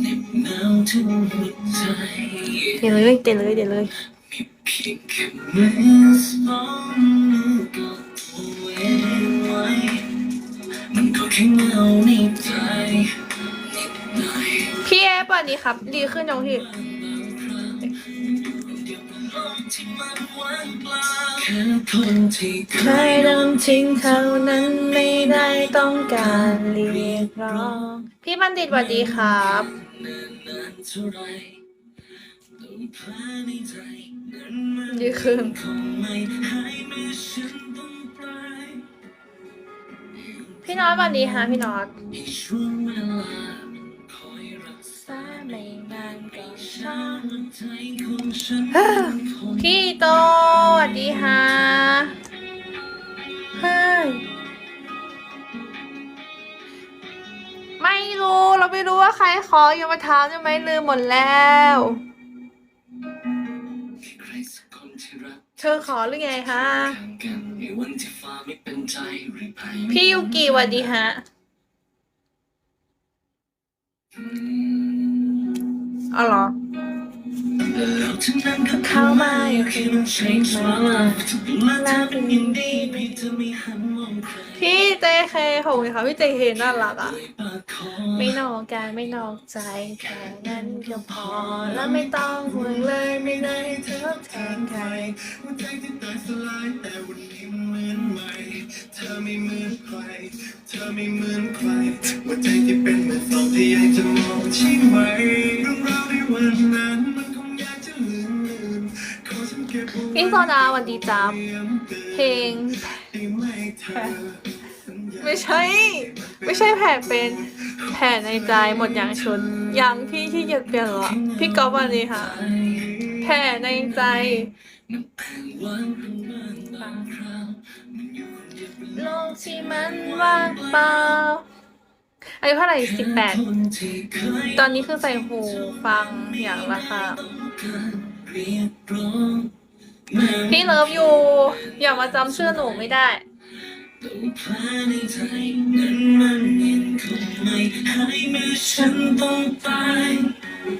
เหน็บหนาวถึงหัวใจเดี๋ยวเลยเดี๋ยวเลยเดี๋ยวเลยมีเพียงแค่มือสองมือกอดตัวเองไว้มันก็แค่เงาในใจนิดหน่อยพี่เอฟสวัสดีครับ ดีขึ้นยังพี่แค่คนที่เคยโดนทิ้งเท่านั้นไม่ได้ต้องการเรียกร้อง พี่บัณฑิตสวัสดีครับนานเท่าไรต้องแพ้ในใจนั้นมันดีขึ้นคงไม่หายเมื่อฉันต้องไปพี่น็อตสวัสดีฮะพี่น็อตให้ช่วงเวลาคอยรักษาไม่นานก็ช้าหัวใจของฉันคงพี่โตสวัสดีฮะ รู้ เราไม่รู้ว่าใครขออยู่มาถามจะไหมลืมหมดแล้ว เธอขอหรือไงฮะ พี่ยูกิสวัสดีฮะ อ๋อเหรอแล้วทั้งนั้นก็เข้ามาพี่เจเคขอบคุณค่ะพี่เจเคน่ารักอะ ไม่นอกกายไม่นอกใจแค่นั้นก็พอแล้วไม่ต้องห่วงเลยไม่ได้ให้เธอแทนใครหัวใจที่ตายสลายแต่วันนี้มันเหมือนใหม่เธอไม่เหมือนใครเธอไม่เหมือนใครหัวใจที่เป็นเหมือนสองที่อยากจะมองใช่ไหมเรื่องราวในวันนั้นมันคงอยากจะลืมลืมขอฉันเก็บเอาไว้พี่โซดาสวันดีจับเพลงได้ไหมเธอไม่ใช่ ไม่ใช่แผลเป็น แผลในใจหมดอย่างชุดยังพี่ที่เกียจเปลี่ยนเหรอ พี่ก๊อฟสวันดีค่ะ แผลในใจมันแผ่นว่างข้างบ้านบางคราวมันอยู่คนเดียวเป็นโลกที่มันว่างเปล่าอายุเท่าไหร่สิบแปดคนที่เคยตอนนี้คือใส่หูฟังอย่างละค่ะเรียกร้องพี่เลิฟอยู่ อย่ามาจำชื่อหนูไม่ได้ อฉันต้องตาย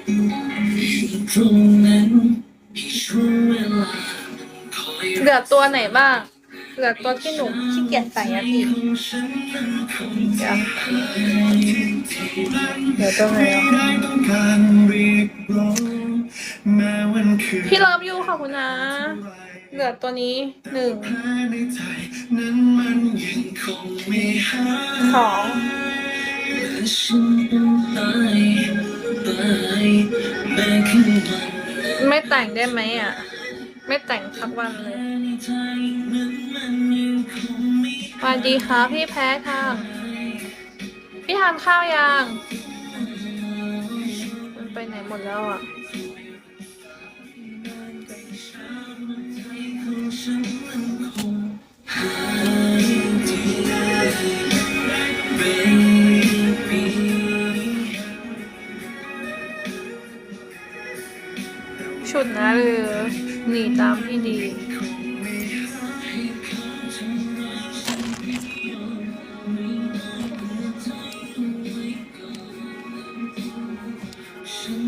อยู่ตรงนั้นให้ช่วงเวลาคอยเหลือตัวไหนบ้างเหลือตัวที่หนูขี้เกียจใส่อะพี่ของฉันนั้นคงจะหายที่นั้นเหลือตัวไหนไม่อะได้ต้องการเรียกร้องแม้วันคืนพี่เลิฟอยู่ขอบคุณนะเหลือตัวนี้หนึ่งแผลในใจนั้นมันยังคงไม่หายสอง และฉันต้องตายตายแม้คืนวันไม่แต่งได้ไหมอะ ไม่แต่งสักวันเลยในใจนั้นมันยังคงม่สวัสดีค่ะพี่แพ้ทางพี่ทานข้าวยัง มันไปไหนหมดแล้วอะ ดนะหรือหนีตามพี่ดีฉัน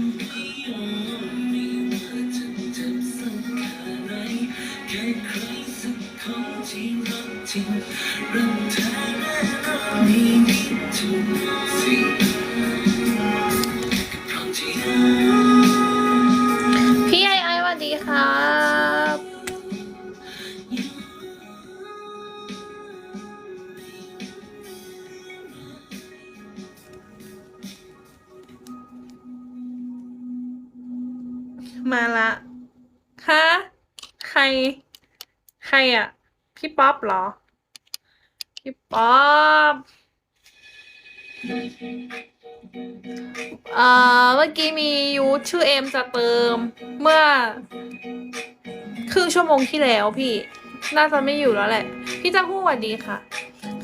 มาละฮะใคร ใครอะพี่ป๊อปเหรอ พี่ป๊อปเอ่อเมื่อกี้มียูชื่อเอ็มจะเติม เมื่อ ครึ่งชั่วโมงที่แล้วพี่ น่าจะไม่อยู่แล้วแหละ พี่จะพูดสวัสดีค่ะ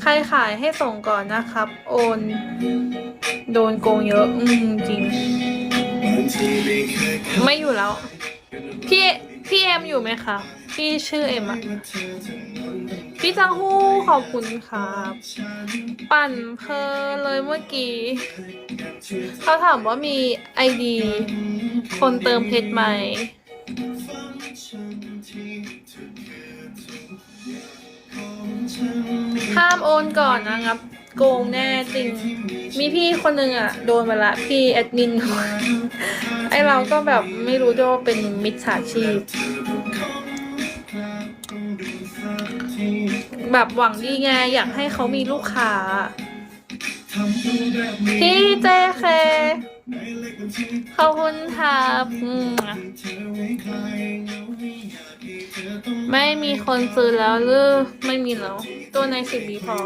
ใครขายให้ส่งก่อนนะครับ โอน โดนโกงเยอะ อืมจริง ไม่อยู่แล้ว พี่พี่เอ็มอยู่ไหมคะพี่ชื่อเอ็มอะพี่จังฮู้ขอบคุณครับ ปั่นเพลเลยเมื่อกี้ เขาถามว่ามีไอดี คนเติมเพชรไหมห้ามโอนก่อนนะครับ โกงแน่จริง มีพี่คนหนึ่งอะ โดนมาละพี่แอดมิน ไอเราก็แบบไม่รู้ด้วยว่าเป็นมิจฉาชีพ แบบหวังดีไงอยากให้เขามีลูกค้า พี่เจเคขอบคุณครับ ไม่มีคนซื้อแล้วหรือไม่มีแล้ว ตัวในสิบบีพอ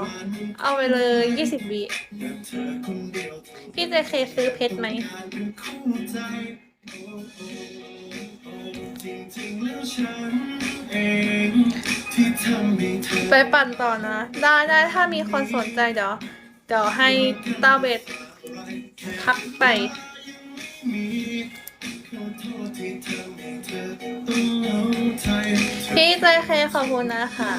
เอาไปเลยยี่สิบบีพี่เจเคซื้อเพชรไหมไปปั่นต่อนะ ได้ได้ถ้ามีคนสนใจเดี๋ยวเดี๋ยวให้ต้าเบสทักไป พี่ใจเคขอบคุณนะคะ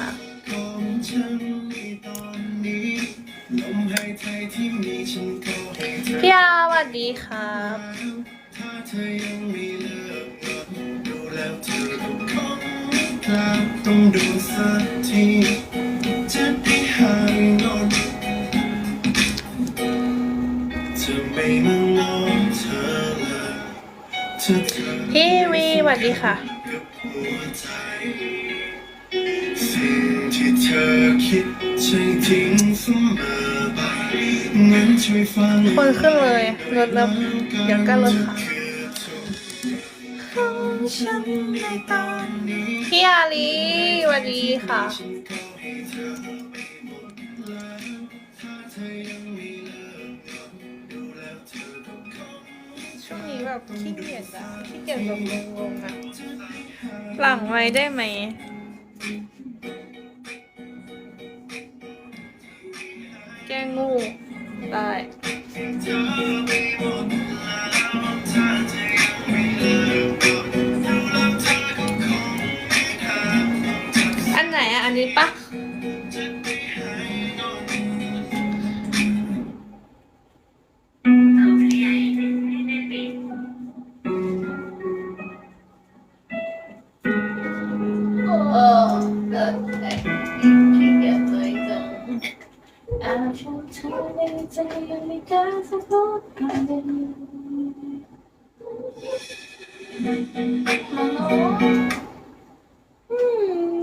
พี่อาสวัสดีครับถ้าเธอยังไม่เลิกดูแล้วเธอต้องคงกลับต้องดูสักทีจะได้หายงอนจะไม่มางอนเธอเลยเธอเธอพี่วีสวัสดีค่ะกับ หัวใจ สิ่งที่เธอคิดใช่ทิ้งเสมอไปงั้นช่วยฟังคนขึ้นเลยรถแล้วเดี๋ยวก็รถค่ะพี่อาลีสวัสดีค่ะช่วงนี้แบบขี้เกียจอะขี้เกียจแบบงงๆอะ หลังไว้ได้ไหม แกล้งงู ได้ อาชีพในใจยังไม่ได้สักคนเดียวม